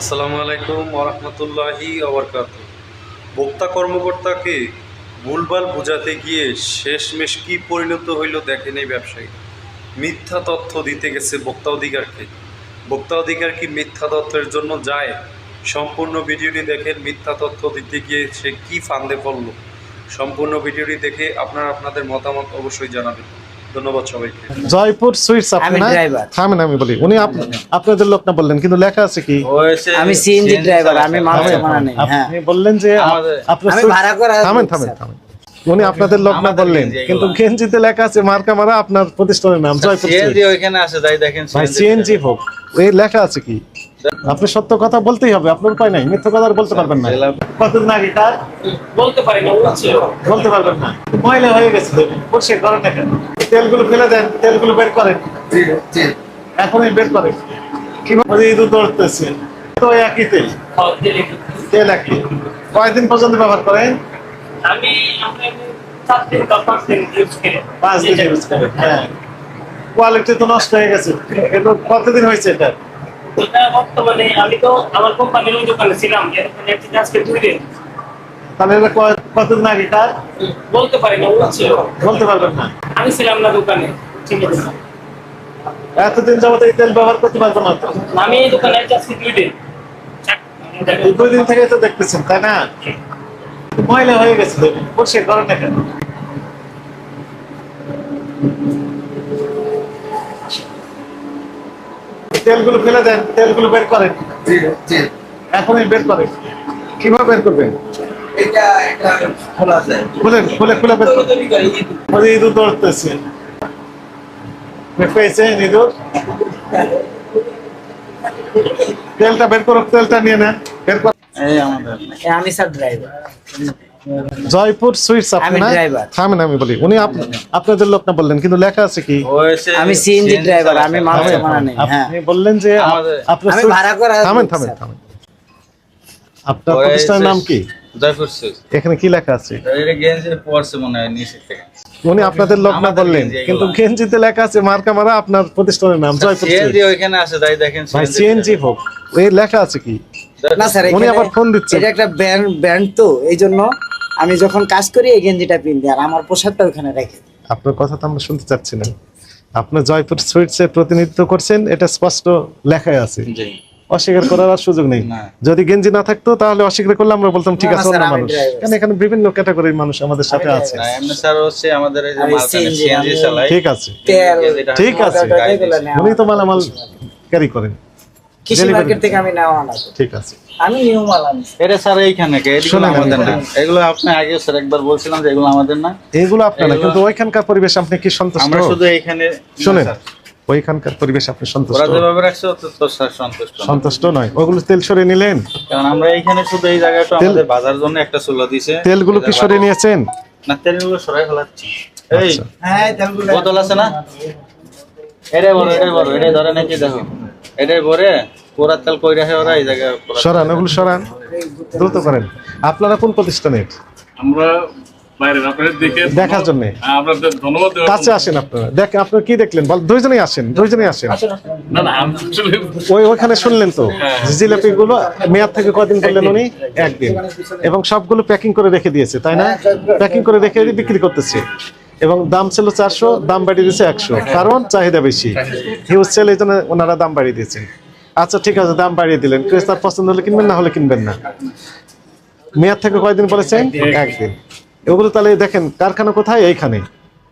আসসালামু আলাইকুম ওরহমতুল্লাহি আবরকাত বক্তা কর্মকর্তাকে ভুলভাল বোঝাতে গিয়ে শেষমেশ কি পরিণত হইল দেখেন এই ব্যবসায়ী। মিথ্যা তথ্য দিতে গেছে বক্তা অধিকারকে। বক্তা অধিকার কি মিথ্যা তথ্যের জন্য যায়? সম্পূর্ণ ভিডিওটি দেখেন, মিথ্যা তথ্য দিতে গিয়ে সে কি ফান্দে পড়ল। সম্পূর্ণ ভিডিওটি দেখে আপনারা আপনাদের মতামত অবশ্যই জানাবেন। ধন্যবাদ সবাইকে। জয়পুর সুইটস আপনি না? থামেন আমি বলি। উনি আপনাদের লোক না বললেন কিন্তু লেখা আছে কি? আমি সিএনজি ড্রাইভার আমি মাল জমানা নেই হ্যাঁ। আপনি বললেন যে আপনার ভাড়া করা থামেন থামেন থামেন। উনি আপনাদের লোক না বললেন কিন্তু গেঞ্জিতে লেখা আছে মার্কা মারা আপনার প্রতিষ্ঠানের নাম জয়পুর সিএনজি ওইখানে আছে তাই দেখেন সিএনজি হোক এই লেখা আছে কি? আপনি সত্য কথা বলতেই হবে আপনার উপায় নাই মিথ্যা কথা বলতে পারবেন না। কতদিন আগে কার বলতে পারি না বলতে পারবেন না। ময়লা হয়ে গেছে পরিষ্কার করেন না কেন তেলগুলো ফেলে দেন তেলগুলো বের করেন। এখনই বের করেন। কীভাবে ইঁদুর দৌড়তেছে তো একই তেল। তেল একই। কয়দিন পর্যন্ত ব্যবহার করেন? আমি পাঁচ দিন ইউজ হ্যাঁ। কোয়ালিটি তো নষ্ট হয়ে গেছে। এটা কতদিন হয়েছে এটা? এটা বর্তমানে আমি তো আমার কোম্পানির ওই দোকানে ছিলাম আজকে দুই দিন তাহলে এটা কতদিন আগে কার বলতে পারি না বলছে বলতে পারবেন না। আমি ছিলাম না দোকানে ঠিক আছে। এতদিন যাবত এই তেল ব্যবহার করতে পারবেন না আমি এই দোকানে আজকে দুই দিন। দুই দিন থেকে তো দেখতেছেন তাই না? ময়লা হয়ে গেছে পরিষ্কার করেন না কেন তেলগুলো ফেলে দেন তেলগুলো বের করেন। এখনই বের করেন। কীভাবে বের করবেন? খুলে খুলে বের করেন। ইঁদুর। দৌড়তেছে পেয়েছেন ইঁদুর? তেলটা বের করো তেলটা নিয়ে নেন। বের কর এই আমাদের। ড্রাইভার জয়পুর সুইটস আপনি driver। থামেন আমি বলি। উনি আপনাদের লোক না বললেন কিন্তু লেখা আছে কি? আমি সিএনজি ড্রাইভার আমি মাল জমানা নেই হ্যাঁ। আপনি বললেন যে আপ- আমাদের- আপনার আমি সুইটস- ভাড়া করা থামেন থামেন থামেন। আপনার প্রতিষ্ঠানের নাম কি? জয়পুর সুইচ এখানে কি লেখা আছে? এটা গেঞ্জি পড়ছে মনে হয় নিচে থেকে। উনি আপনাদের লোক না বললেন কিন্তু গেঞ্জিতে লেখা আছে মার্কা মারা আপনার প্রতিষ্ঠানের নাম জয়পুর সিএনজি সুইটস। ওইখানে আছে তাই দেখেন ভাই সিএনজি হোক। এই লেখা আছে কি? না স্যার উনি এখানে- আবার ফোন দিচ্ছেন। এটা একটা ব্র্যান্ড ব্র্যান্ড তো এই জন্য আমি যখন কাজ করি এই গেঞ্জিটা পিন দিই আর আমার পোশাকটা ওখানে রেখে দিই। আপনার কথা তো আমরা শুনতে চাচ্ছি না আপনি জয়পুর সুইটস এর প্রতিনিধিত্ব করছেন এটা স্পষ্ট লেখায় আছে। জি। অস্বীকার করার আর সুযোগ নেই। যদি গেঞ্জি না থাকতো তাহলে অস্বীকার করলে আমরা বলতাম ঠিক আছে অন্য মানুষ। কারণ এখানে বিভিন্ন ক্যাটাগরির মানুষ আমাদের সাথে আছে? না এমনি স্যার হচ্ছে আমাদের এই যে মালখানে সিএনজি চালাই। ঠিক আছে। তেল ঠিক আছে। উনি তো মালামাল ক্যারি করেন। কৃষি মার্কেট থেকে আমি নেওয়া না ঠিক আছে। আমি নিউ মাল এটা স্যার এইখানে কে? এগুলো আমাদের না। এগুলো আপনি আগে স্যার একবার বলছিলাম যে এগুলো আমাদের না। এগুলো আপনার না কিন্তু ওইখানকার পরিবেশ আপনি কি সন্তুষ্ট? আমরা শুধু এইখানে শোনেন। ওইখানকার পরিবেশ আপনি সন্তুষ্ট? ওরা যেভাবে রাখছে তো- তো স্যার সন্তুষ্ট সন্তুষ্ট নয়। ওগুলো তেল সরিয়ে নিলেন? কারণ আমরা এইখানে শুধু এই জায়গাটা আমাদের বাজার জন্য একটা চুলা দিছে। তেলগুলো কি সরিয়ে নিয়েছেন? না তেলগুলো সরাই ফেলাচ্ছি। এই আচ্ছা। হ্যাঁ তেলগুলো বোতল আছে না? এটাই বড় এটাই বড় এটাই ধরে নাকি দেখো। এটাই ভরে পুরা তেল কই রাখে ওরা এই জায়গায় সরান ওগুলো সরান। দ্রুত করেন। আপনারা কোন প্রতিষ্ঠানের? আমরা দেখার জন্য। আপনাদের কাছে আসেন আপনারা। দেখ আপনারা কি দেখলেন? বল দুইজনেই আসেন দুইজনেই আসেন। না না আমি আসলে ওই ওখানে শুনলেন তো জিলাপি গুলো মেয়াদ থেকে কদিন করলেন উনি? একদিন। এবং সবগুলো প্যাকিং করে রেখে দিয়েছে তাই না? প্যাকিং করে রেখে দিয়ে বিক্রি করতেছে। এবং দাম ছিল চারশো দাম বাড়িয়ে দিয়েছে একশো। কারণ চাহিদা বেশি। হিউজ সেল এই জন্য ওনারা দাম বাড়িয়ে দিয়েছেন। আচ্ছা ঠিক আছে দাম বাড়িয়ে দিলেন। ক্রেতার পছন্দ হলে কিনবেন না হলে কিনবেন না? মেয়াদ থেকে কয়দিন বলেছেন? একদিন। ওগুলো তাহলে দেখেন কারখানা কোথায়? এইখানে।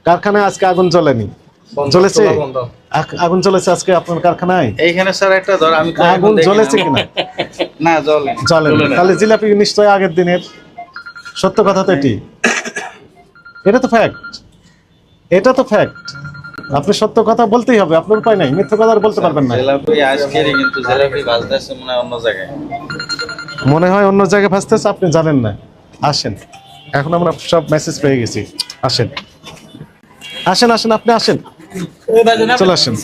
কারখানায় আজকে আগুন জ্বলেনি। জ্বলেছে? আগুন জ্বলেছে আজকে আপনার কারখানায়? এইখানে স্যার একটা ধর আমি আগুন জ্বলেছে কিনা? না জ্বলে জ্বলে তাহলে জিলাপি নিশ্চয় আগের দিনের। সত্য কথা তো এটি। এটা তো ফ্যাক্ট এটা তো ফ্যাক্ট আপনি সত্য কথা বলতেই হবে আপনার উপায় নাই মিথ্যা কথা আর বলতে পারবেন না। কিন্তু মনে হয় অন্য জায়গায়। মনে হয় অন্য জায়গায় ভাসতেছে আপনি জানেন না। আসেন এখন আমরা সব মেসেজ পেয়ে গেছি। আসেন। আসেন আসেন আপনি আসেন। চলে আসেন।